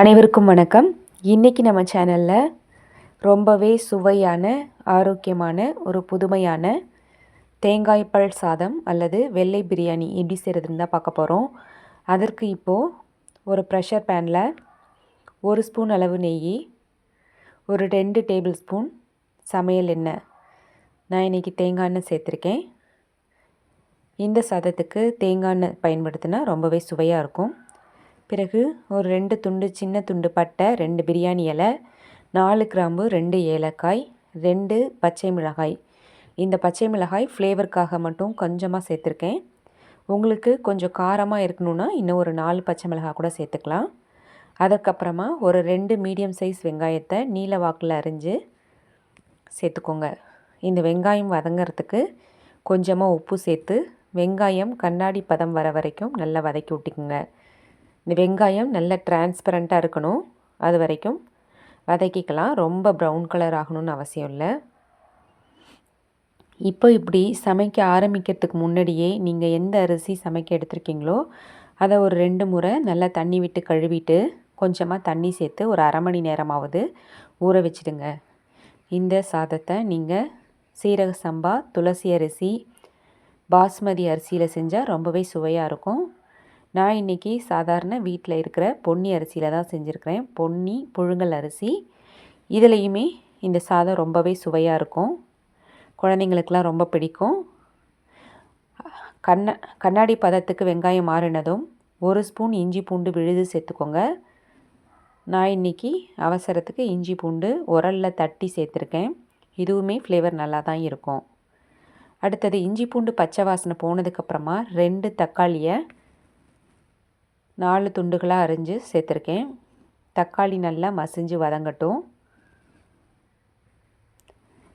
அனைவருக்கும் வணக்கம். இன்றைக்கி நம்ம சேனலில் ரொம்பவே சுவையான ஆரோக்கியமான ஒரு புதுமையான தேங்காய் சாதம் அல்லது வெள்ளை பிரியாணி எப்படி செய்கிறதுன்னு தான் பார்க்க போகிறோம் அதற்கு இப்போது ஒரு ப்ரெஷர் பேனில் ஒரு ஸ்பூன் அளவு நெய் ஒரு ரெண்டு டேபிள் ஸ்பூன் சமையல் எண்ணெய். நான் இன்றைக்கி தேங்காய் எண்ணெய் சேர்த்துருக்கேன். இந்த சாதத்துக்கு தேங்காய் எண்ணெய் பயன்படுத்தினா ரொம்பவே சுவையாக இருக்கும். பிறகு ஒரு ரெண்டு துண்டு சின்ன துண்டு பட்டை ரெண்டு பிரியாணி இலை நாலு கிராம்பு ரெண்டு ஏலக்காய் ரெண்டு பச்சை மிளகாய். இந்த பச்சை மிளகாய் ஃப்ளேவருக்காக மட்டும் கொஞ்சமாக சேர்த்துருக்கேன். உங்களுக்கு கொஞ்சம் காரமாக இருக்கணுன்னா இன்னும் ஒரு நாலு பச்சை மிளகாய் கூட சேர்த்துக்கலாம். அதுக்கப்புறமா ஒரு ரெண்டு மீடியம் சைஸ் வெங்காயத்தை நீல வாக்கில் அரிஞ்சு சேர்த்துக்கோங்க. இந்த வெங்காயம் வதங்கிறதுக்கு கொஞ்சமாக உப்பு சேர்த்து வெங்காயம் கண்ணாடி பதம் வர வரைக்கும் நல்லா வதக்கி விட்டுக்குங்க. இந்த வெங்காயம் நல்ல டிரான்ஸ்பரண்ட்டாக இருக்கணும் அது வரைக்கும். வதக்கிக்கலாம். ரொம்ப ப்ரௌன் கலர் ஆகணும்னு அவசியம் இல்லை. இப்போ இப்படி சமைக்க ஆரம்பிக்கிறதுக்கு முன்னாடியே நீங்கள் எந்த அரிசி சமைக்க எடுத்திருக்கீங்களோ அதை ஒரு ரெண்டு முறை நல்லா தண்ணி விட்டு கழுவிட்டு கொஞ்சமாக தண்ணி சேர்த்து ஒரு அரை மணி நேரமாவது ஊற வச்சுடுங்க. இந்த சாதத்தை நீங்கள் சீரக சம்பா துளசி அரிசி பாஸ்மதி அரிசியில் செஞ்சால் ரொம்பவே சுவையாக இருக்கும். நான் இன்றைக்கி சாதாரண வீட்டில் இருக்கிற பொன்னி அரிசியில் தான் செஞ்சுருக்கிறேன். பொன்னி புழுங்கல் அரிசி. இதுலேயுமே இந்த சாதம் ரொம்பவே சுவையாக இருக்கும். குழந்தைங்களுக்கெலாம் ரொம்ப பிடிக்கும். கண்ண கண்ணாடி பதத்துக்கு வெங்காயம் மாறினதும் ஒரு ஸ்பூன் இஞ்சி பூண்டு விழுது சேர்த்துக்கோங்க. நான் இன்றைக்கி அவசரத்துக்கு இஞ்சி பூண்டு உரலில் தட்டி சேர்த்துருக்கேன். இதுவுமே ஃப்ளேவர் நல்லா தான் இருக்கும். அடுத்தது இஞ்சி பூண்டு பச்சை வாசனை போனதுக்கப்புறமா ரெண்டு தக்காளியை நாலு துண்டுகளாக அரிஞ்சு சேர்த்துருக்கேன். தக்காளி நல்லா மசிஞ்சு வதங்கட்டும்.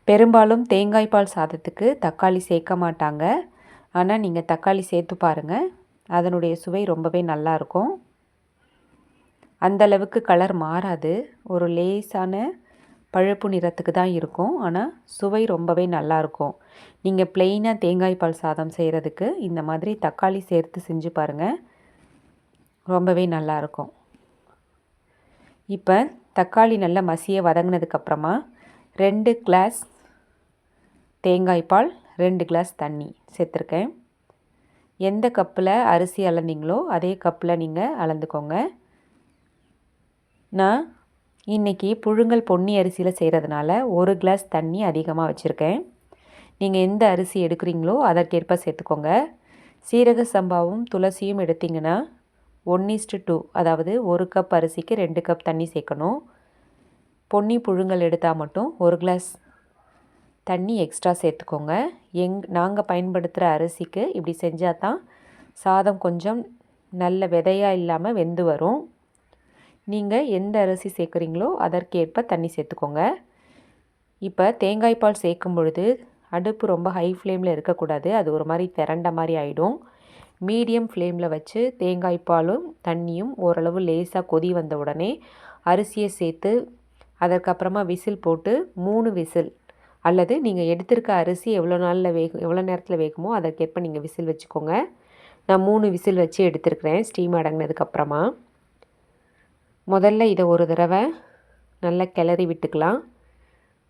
பெரும்பாலும் தேங்காய் பால் சாதத்துக்கு தக்காளி சேர்க்க மாட்டாங்க. ஆனால் நீங்கள் தக்காளி சேர்த்து பாருங்கள் அதனுடைய சுவை ரொம்பவே நல்லாயிருக்கும் அந்தளவுக்கு கலர் மாறாது. ஒரு லேசான பழுப்பு நிறத்துக்கு தான் இருக்கும். ஆனால் சுவை ரொம்பவே நல்லாயிருக்கும் நீங்கள் ப்ளெயினாக தேங்காய் பால் சாதம் செய்கிறதுக்கு இந்த மாதிரி தக்காளி சேர்த்து செஞ்சு பாருங்கள் ரொம்பவே நல்லாயிருக்கும். இப்போ தக்காளி நல்லா மசிய வதங்கினதுக்கப்புறமா ரெண்டு கிளாஸ் தேங்காய் பால் ரெண்டு கிளாஸ் தண்ணி சேர்த்துருக்கேன். எந்த கப்பில் அரிசி அளந்தீங்களோ அதே கப்பில் நீங்கள் அளந்துக்கோங்க. நான் இன்றைக்கி புழுங்கல் பொன்னி அரிசியில் செய்கிறதுனால ஒரு கிளாஸ் தண்ணி அதிகமாக வச்சுருக்கேன். நீங்கள் எந்த அரிசி எடுக்கிறீங்களோ அதற்கேற்ப சேர்த்துக்கோங்க. சீரக சம்பாவும் துளசியும் எடுத்திங்கன்னா ஒன் ஈஸ்ட்டு டூ அதாவது ஒரு கப் அரிசிக்கு ரெண்டு கப் தண்ணி சேர்க்கணும். பொன்னி புழுங்கல் எடுத்தால் மட்டும் ஒரு கிளாஸ் தண்ணி எக்ஸ்ட்ரா சேர்த்துக்கோங்க. எங் நாங்கள் பயன்படுத்துகிற அரிசிக்கு இப்படி செஞ்சால் தான் சாதம் கொஞ்சம் நல்ல விதையாக இல்லாமல் வெந்து வரும். நீங்கள் எந்த அரிசி சேர்க்குறீங்களோ அதற்கேற்ப தண்ணி சேர்த்துக்கோங்க. இப்போ தேங்காய் பால் சேர்க்கும் பொழுது அடுப்பு ரொம்ப ஹை ஃப்ளேமில் இருக்கக்கூடாது. அது ஒரு மாதிரி திரண்ட மாதிரி ஆகிடும் மீடியம் ஃப்ளேமில் வச்சு தேங்காய் பாலும் தண்ணியும் ஓரளவு லேசாக கொதி வந்த உடனே அரிசியை சேர்த்து அதற்கப்புறமா விசில் போட்டு மூணு விசில் அல்லது நீங்கள் எடுத்திருக்க அரிசி எவ்வளோ நாளில் வேகும் எவ்வளோ நேரத்தில் வேகுமோ அதற்கேற்ப நீங்கள் விசில் வச்சுக்கோங்க. நான் மூணு விசில் வச்சு எடுத்துருக்கிறேன் ஸ்டீம் அடங்கினதுக்கப்புறமா முதல்ல இதை ஒரு தடவை நல்லா கிளறி விட்டுக்கலாம்.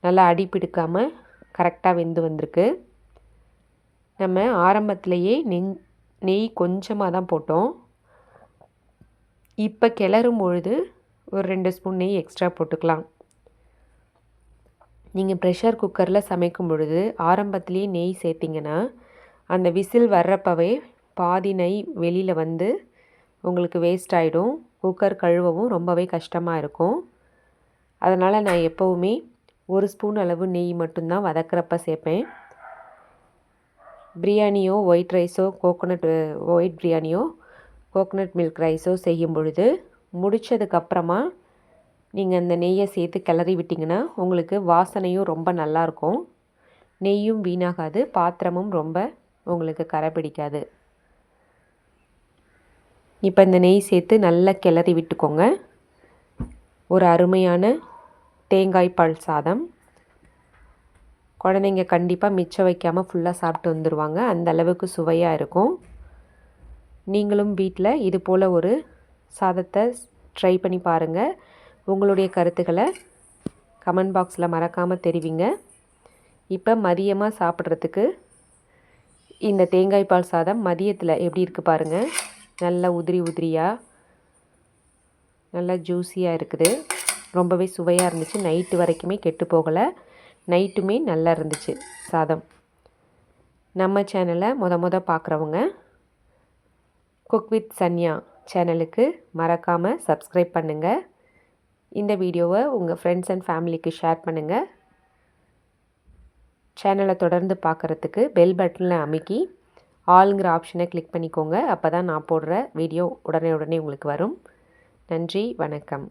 நல்லா அடி பிடிக்காமல் கரெக்டாக வெந்து வந்திருக்கு. நம்ம ஆரம்பத்திலேயே நெஞ் நெய் கொஞ்சமாக தான் போட்டோம். இப்போ கிளறும் பொழுது ஒரு ரெண்டு ஸ்பூன் நெய் எக்ஸ்ட்ரா போட்டுக்கலாம். நீங்கள் ப்ரெஷர் குக்கரில் சமைக்கும் பொழுது ஆரம்பத்துலேயே நெய் சேர்த்திங்கன்னா அந்த விசில் வர்றப்பவே பாதி நெய் வெளியில் வந்து உங்களுக்கு வேஸ்ட் ஆகிடும் குக்கர் கழுவவும் ரொம்பவே கஷ்டமாக இருக்கும். அதனால் நான் எப்போவுமே ஒரு ஸ்பூன் அளவு நெய் மட்டும்தான் வதக்கிறப்ப சேர்ப்பேன். பிரியாணியோ ஒயிட் ரைஸோ கோகோனட் ஒயிட் பிரியாணியோ கோகோனட் மில்க் ரைஸோ செய்யும் பொழுது முடித்ததுக்கப்புறமா நீங்கள் அந்த நெய்யை சேர்த்து கிளறி விட்டிங்கன்னா உங்களுக்கு வாசனையும் ரொம்ப நல்லாயிருக்கும். நெய்யும் வீணாகாது பாத்திரமும் ரொம்ப உங்களுக்கு கரை பிடிக்காது இப்போ இந்த நெய் சேர்த்து நல்லா கிளறி விட்டுக்கோங்க. ஒரு அருமையான தேங்காய் பால் சாதம். குழந்தைங்க கண்டிப்பாக மிச்சம் வைக்காமல் ஃபுல்லாக சாப்பிட்டு வந்துடுவாங்க அந்த அளவுக்கு சுவையாக இருக்கும். நீங்களும் வீட்டில் இது போல் ஒரு சாதத்தை ட்ரை பண்ணி பாருங்கள் உங்களுடைய கருத்துக்களை கமெண்ட் பாக்ஸில் மறக்காமல் தெரிவிங்க. இப்போ மதியமாக சாப்பிட்றதுக்கு இந்த தேங்காய் பால் சாதம் மதியத்தில் எப்படி இருக்குது பாருங்கள் நல்லா உதிரி உதிரியாக நல்லா ஜூஸியாக இருக்குது. ரொம்பவே சுவையாக இருந்துச்சு. நைட்டு வரைக்குமே கெட்டு போகலை. நைட்டுமே நல்லா இருந்துச்சு சாதம். நம்ம சேனலை முத முத பார்க்குறவங்க குக் வித் சன்யா சேனலுக்கு மறக்காமல் சப்ஸ்கிரைப் பண்ணுங்கள் இந்த வீடியோவை உங்கள் ஃப்ரெண்ட்ஸ் அண்ட் ஃபேமிலிக்கு ஷேர் பண்ணுங்கள் சேனலை தொடர்ந்து பார்க்குறதுக்கு பெல் பட்டனில் அமைக்கி ஆளுங்கிற ஆப்ஷனை கிளிக் பண்ணிக்கோங்க. அப்போ தான் நான் போடுற வீடியோ உடனே உடனே உங்களுக்கு வரும். நன்றி வணக்கம்.